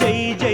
జై జై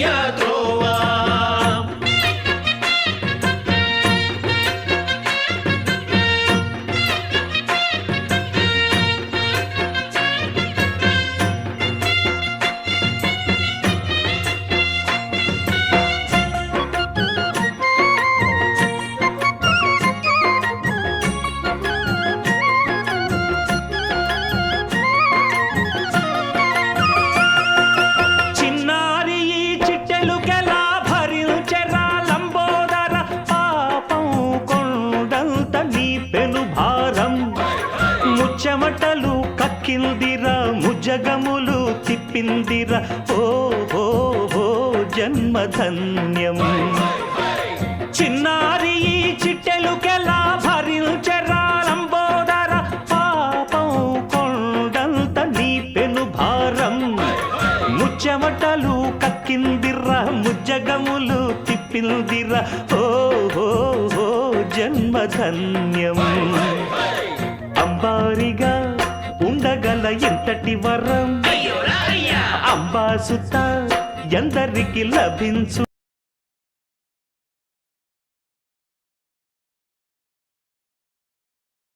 Yeah. ముచ్చమటలు కక్కిందిరా ముజగములు తిప్పిందిరా. ఓ హో హో జన్మధన్యం. చిన్నారి ఈ చిట్టెలుకెలా భరించెరా లంబోదర పాపం కొండంత నీ పెను భారం. ముచ్చమటలు కక్కిందిర్రా ముజ్జగములు తిప్పిందిరా ఓ హో ఓ జన్మధన్యం. చల్లటి వరం. అంబా సుత ఎందరికి లభించు.